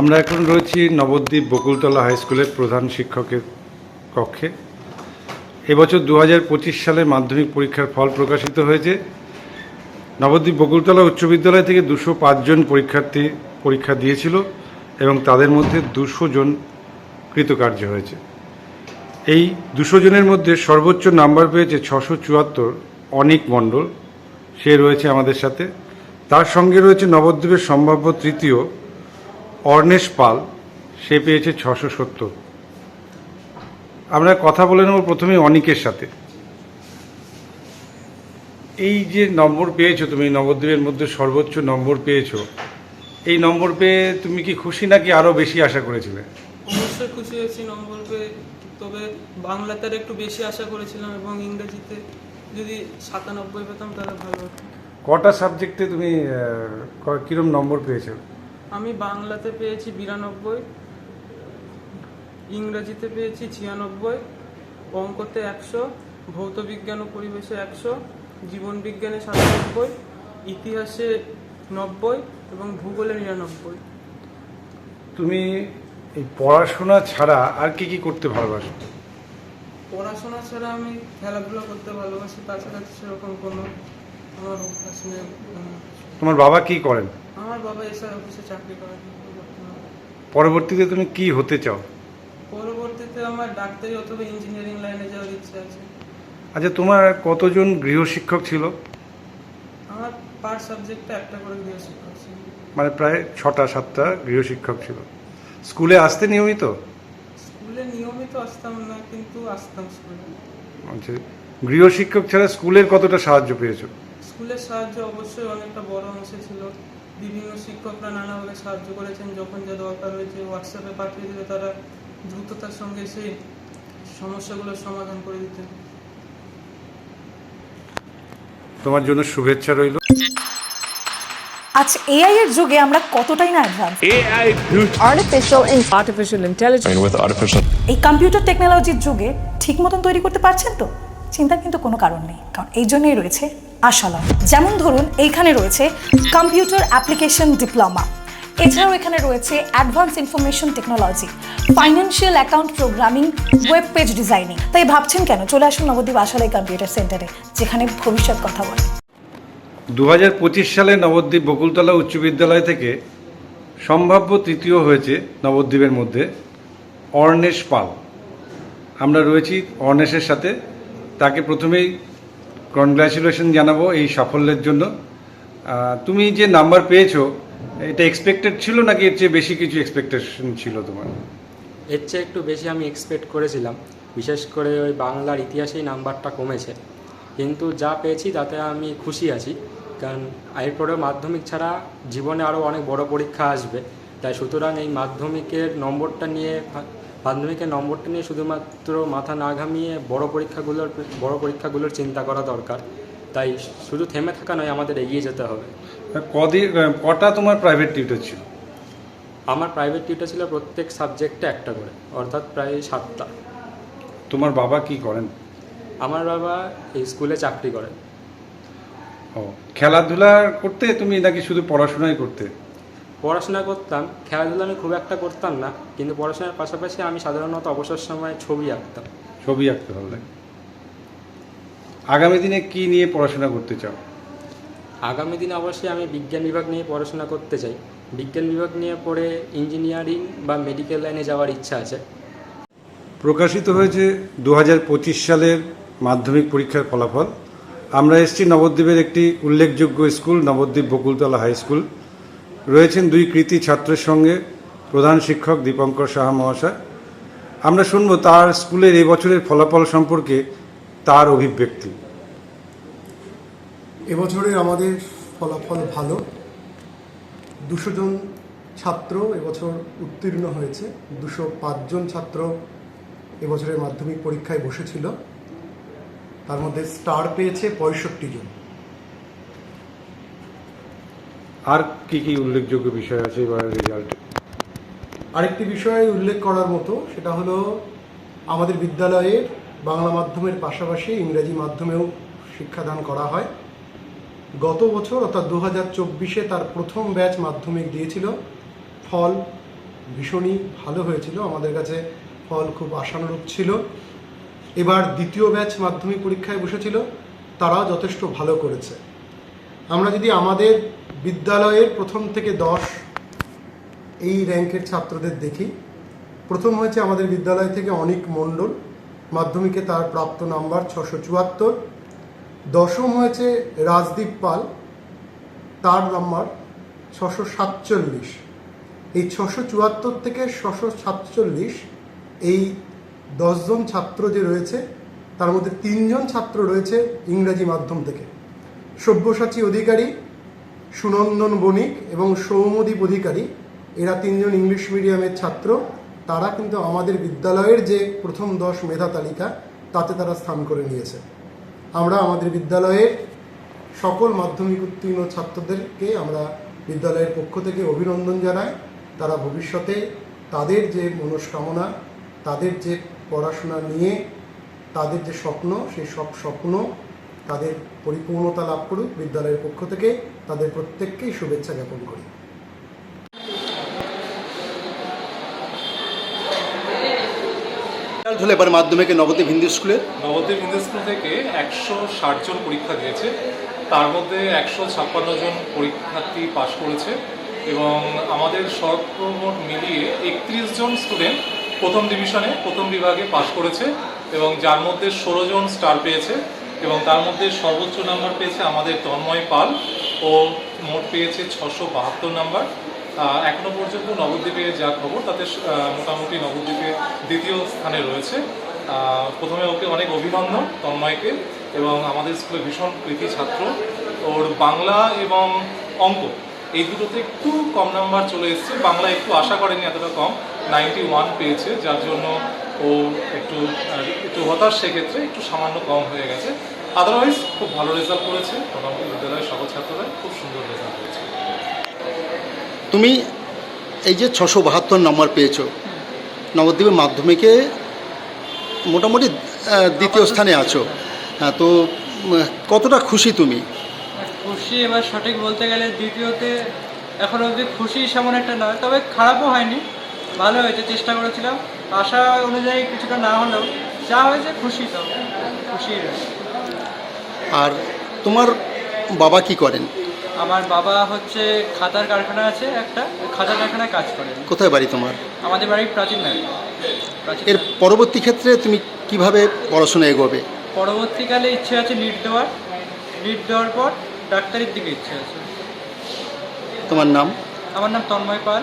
আমরা এখন রয়েছি নবদ্বীপ বকুলতলা হাই স্কুলের প্রধান শিক্ষকের কক্ষে। এবছর দু হাজার পঁচিশ সালে মাধ্যমিক পরীক্ষার ফল প্রকাশিত হয়েছে। নবদ্বীপ বকুলতলা উচ্চ বিদ্যালয় থেকে দুশো পাঁচজন পরীক্ষার্থী পরীক্ষা দিয়েছিল এবং তাদের মধ্যে দুশো জন কৃতকার্য হয়েছে। এই দুশো জনের মধ্যে সর্বোচ্চ নাম্বার পেয়েছে ছশো চুয়াত্তর অনিক মণ্ডল। সে রয়েছে আমাদের সাথে। তার সঙ্গে রয়েছে নবদ্বীপের সম্ভাব্য তৃতীয় অর্ণেশ পাল সে পেয়েছে ছশো সত্তর। আমরা কথা বলে নেব প্রথমে অনিকের সাথে। এই যে নম্বর পেয়েছ তুমি নবদ্বীপের মধ্যে সর্বোচ্চ নম্বর পেয়েছ এই নম্বর পেয়ে তুমি কি খুশি নাকি আরও বেশি আশা করেছিলে? অবশ্যই খুশি হয়েছি নম্বর পেয়ে তবে বাংলাতে আর একটু বেশি আশা করেছিলাম এবং ইংরেজিতে যদি সাতানব্বই পেতাম তাহলে ভালো কটা সাবজেক্টে তুমি কিরম নম্বর পেয়েছ? আমি বাংলাতে পেয়েছি বিরানব্বই ইংরেজিতে পেয়েছি ছিয়ানব্বই অঙ্কতে একশো ভৌত বিজ্ঞান ও পরিবেশে একশো জীবন বিজ্ঞানে সাতানব্বই ইতিহাসে নব্বই এবং ভূগোলে নিরানব্বই। তুমি এই পড়াশোনা ছাড়া আর কি কি করতে ভালোবাসো? পড়াশোনা ছাড়া আমি খেলাধুলা করতে ভালোবাসি তাছাড়া সেরকম কোনো আমার তোমার বাবা কি করেন? আমার বাবা এসআই অফিসে চাকরি করেন পরবর্তীতে তুমি কি হতে চাও? পরবর্তীতে আমার ডাক্তারি অথবা ইঞ্জিনিয়ারিং লাইনে যাওয়ার ইচ্ছা আছে। আচ্ছা তোমার কতজন গৃহশিক্ষক ছিল? আমার পার সাবজেক্টে একটা করে গৃহশিক্ষক ছিল। মানে প্রায় ছটা সাতটা গৃহশিক্ষক ছিল। স্কুলে আসতে নিয়মিত? স্কুলে নিয়মিত আসতাম না কিন্তু আসতাম স্কুলে। আচ্ছা গৃহশিক্ষক ছাড়া স্কুলের কতটা সাহায্য পেয়েছ? স্কুলের সাহায্য অবশ্যই অনেকটা বড় অংশে ছিল। বিভিন্ন শিক্ষকরা নানাভাবে সাহায্য করেছেন। যখন যা দরকার হয়েছে হোয়াটসঅ্যাপে পাঠিয়ে দিলে তারা দ্রুততার সঙ্গে সেই সমস্যাগুলোর সমাধান করে দিতেন। তোমার জন্য শুভেচ্ছা রইল। আজ এআই এর যুগে আমরা কতটাই না advance AI future. artificial in- artificial intelligence. And এই কম্পিউটার টেকনোলজির যুগে ঠিক মতন তৈরি করতে পারছেন তো? চিন্তার কিন্তু কোনো কারণ নেই। কারণ এই জন্যই রয়েছে আশালয়। যেমন ধরুন, এইখানে রয়েছে কম্পিউটার অ্যাপ্লিকেশন ডিপ্লোমা এছাড়াও এখানে রয়েছে advance information technology financial account programming web page designing তাই ভাবছেন কেন? চলে আসুন নবদ্বীপ আশালয় কম্পিউটার সেন্টারে যেখানে ভবিষ্যৎ কথা বলে। দু সালে নবদ্বীপ বকুলতলা উচ্চ বিদ্যালয় থেকে সম্ভাব্য তৃতীয় হয়েছে নবদ্বীপের মধ্যে অর্ণেশ পাল। আমরা রয়েছি অর্ণেশের সাথে। তাকে প্রথমেই কনগ্রাচুলেশন জানাব এই সাফল্যের জন্য। তুমি যে নাম্বার পেয়েছ, এটা এক্সপেক্টেড ছিল নাকি এর চেয়ে বেশি কিছু এক্সপেকটেশন ছিল তোমার? এর চেয়ে একটু বেশি আমি এক্সপেক্ট করেছিলাম। বিশেষ করে ওই বাংলার ইতিহাসেই নাম্বারটা কমেছে। কিন্তু যা পেয়েছি তাতে আমি খুশি আছি। কারণ এরপরেও মাধ্যমিক ছাড়া জীবনে আরও অনেক বড় পরীক্ষা আসবে। তাই সুতরাং এই মাধ্যমিকের নম্বরটা নিয়ে মাধ্যমিকের নম্বরটা নিয়ে শুধুমাত্র মাথা না ঘামিয়ে বড় পরীক্ষাগুলোর বড় পরীক্ষাগুলোর চিন্তা করা দরকার। তাই শুধু থেমে থাকা নয় আমাদের এগিয়ে যেতে হবে। কদিন কটা তোমার প্রাইভেট টিউটর ছিল? আমার প্রাইভেট টিউটার ছিল প্রত্যেক সাবজেক্টে একটা করে অর্থাৎ প্রায় সাতটা। তোমার বাবা কি করেন? আমার বাবা এই স্কুলে চাকরি করেন। ও খেলাধুলা করতে তুমি নাকি শুধু পড়াশোনাই করতে? পড়াশোনা করতাম খেলাধুলা আমি খুব একটা করতাম না কিন্তু পড়াশোনার পাশাপাশি আমি সাধারণত অবসর সময় ছবি আঁকতাম। ছবি আঁকতে ভালো লাগে। আগামী দিনে কি নিয়ে পড়াশোনা করতে চাও? আগামী দিনে অবশ্যই আমি বিজ্ঞান বিভাগ নিয়ে পড়াশোনা করতে চাই। বিজ্ঞান বিভাগ নিয়ে পড়ে ইঞ্জিনিয়ারিং বা মেডিকেল লাইনে যাওয়ার ইচ্ছা আছে। প্রকাশিত হয়েছে দু হাজার পঁচিশ সালের মাধ্যমিক পরীক্ষার ফলাফল। আমরা এসেছি নবদ্বীপের একটি উল্লেখযোগ্য school Nabadwip Bakultala high school. রয়েছেন দুই কৃতি ছাত্রের সঙ্গে, প্রধান শিক্ষক দীপঙ্কর সাহা মহাশয়। আমরা শুনব তার স্কুলের এবছরের ফলাফল সম্পর্কে তার অভিব্যক্তি। এবছরের আমাদের ফলাফল ভালো। দুশো জন ছাত্র এবছর উত্তীর্ণ হয়েছে। দুশো পাঁচজন ছাত্র এবছরের মাধ্যমিক পরীক্ষায় বসেছিল। তার মধ্যে স্টার পেয়েছে পঁয়ষট্টি জন। আর কি কি উল্লেখযোগ্য বিষয় আছে এবারের রেজাল্টে আরেকটি বিষয় উল্লেখ করার মতো, সেটা হলো আমাদের বিদ্যালয়ে বাংলা মাধ্যমের পাশাপাশি ইংরেজি মাধ্যমেও শিক্ষাদান করা হয়। গত বছর, অর্থাৎ দু হাজার চব্বিশে তার প্রথম ব্যাচ মাধ্যমিক দিয়েছিল। ফল ভীষণই ভালো হয়েছিল। আমাদের কাছে ফল খুব আশানুরূপ ছিল। এবার দ্বিতীয় ব্যাচ মাধ্যমিক পরীক্ষায় বসেছিল। তারাও যথেষ্ট ভালো করেছে। আমরা যদি আমাদের বিদ্যালয়ের প্রথম থেকে দশ এই র্যাঙ্কের ছাত্রদের দেখি। প্রথম হয়েছে আমাদের বিদ্যালয় থেকে অনিক মণ্ডল, মাধ্যমিকে তার প্রাপ্ত নাম্বার ছশো চুয়াত্তর। দশম হয়েছে রাজদীপ পাল, তার নাম্বার ছশো সাতচল্লিশ। এই ছশো চুয়াত্তর থেকে ছশো সাতচল্লিশ এই দশজন ছাত্র যে রয়েছে, তার মধ্যে তিনজন ছাত্র রয়েছে ইংরাজি মাধ্যম থেকে। সব্যসাচী অধিকারী সুনন্দন বণিক এবং সৌমদীপ অধিকারী, এরা তিনজন ইংলিশ মিডিয়ামের ছাত্র। তারা কিন্তু আমাদের বিদ্যালয়ের যে প্রথম দশ মেধা তালিকা, তাতে তারা স্থান করে নিয়েছে। আমরা আমাদের বিদ্যালয়ের সকল মাধ্যমিক উত্তীর্ণ ছাত্রদেরকে আমরা বিদ্যালয়ের পক্ষ থেকে অভিনন্দন জানাই। তারা ভবিষ্যতে তাদের যে মনস্কামনা, তাদের যে পড়াশোনা নিয়ে, তাদের যে স্বপ্ন, সেই সব স্বপ্ন তাদের পরিপূর্ণতা লাভ করুক বিদ্যালয়ের পক্ষ থেকে। তাদের প্রত্যেককেই শুভেচ্ছা জ্ঞাপন করি। রেজাল্ট হলো এবার মাধ্যমিকে নবদ্বীপ হিন্দু স্কুলের নবদ্বীপ হিন্দু স্কুল থেকে একশো ষাট জন পরীক্ষা দিয়েছে। তার মধ্যে একশো ছাপ্পান্ন জন পরীক্ষার্থী পাশ করেছে এবং আমাদের সর্বমোট মিলিয়ে একত্রিশ জন স্টুডেন্ট প্রথম ডিভিশনে প্রথম বিভাগে পাশ করেছে এবং যার মধ্যে ষোলো জন স্টার পেয়েছে। এবং তার মধ্যে সর্বোচ্চ নাম্বার পেয়েছে আমাদের তন্ময় পাল ও মোট পেয়েছে ছশো বাহাত্তর নাম্বার। আহ, এখনও পর্যন্ত নবদ্বীপে যা খবর তাতে মোটামুটি নবদ্বীপে দ্বিতীয় স্থানে রয়েছে। প্রথমে ওকে অনেক অভিনন্দন তন্ময়কে এবং আমাদের স্কুলে ভীষণ কৃতি ছাত্র। ওর বাংলা এবং অঙ্ক এই দুটোতে একটু কম নাম্বার চলে এসেছে। বাংলা একটু আশা করেনি এতটা কম নাইনটি ওয়ান পেয়েছে যার জন্য ও একটু একটু হতাশ সেক্ষেত্রে একটু সামান্য কম হয়ে গেছে। আদারওয়াইজ খুব ভালো রেজাল্ট করেছে। মোটামুটি বিদ্যালয়ের সকল ছাত্ররা খুব সুন্দর রেজাল্ট করেছে। তুমি এই যে ছশো বাহাত্তর নম্বর পেয়েছ নবদ্বীপের মাধ্যমিকে মোটামুটি দ্বিতীয় স্থানে আছো। হ্যাঁ তো কতটা খুশি তুমি? খুশি এবার সঠিক বলতে গেলে দ্বিতীয়তে এখন অবধি খুশি সেমন একটা নয় তবে খারাপও হয়নি। ভালো হয়েছে চেষ্টা করেছিলাম। আশা অনুযায়ী কিছুটা না হলেও যা হয়েছে খুশি তো খুশি আর তোমার বাবা কি করেন? আমার বাবা হচ্ছে খাতার কারখানা আছে একটা খাতার কারখানায় কাজ করেন। কোথায় বাড়ি তোমার? আমাদের বাড়ি প্রাচীন প্রাচীন এর পরবর্তী ক্ষেত্রে তুমি কীভাবে পড়াশোনা এগোবে? পরবর্তীকালে ইচ্ছে আছে নিট দেওয়ার। নিট দেওয়ার পর ডাক্তারির দিকে ইচ্ছে আছে। তোমার নাম? আমার নাম তন্ময় পাল।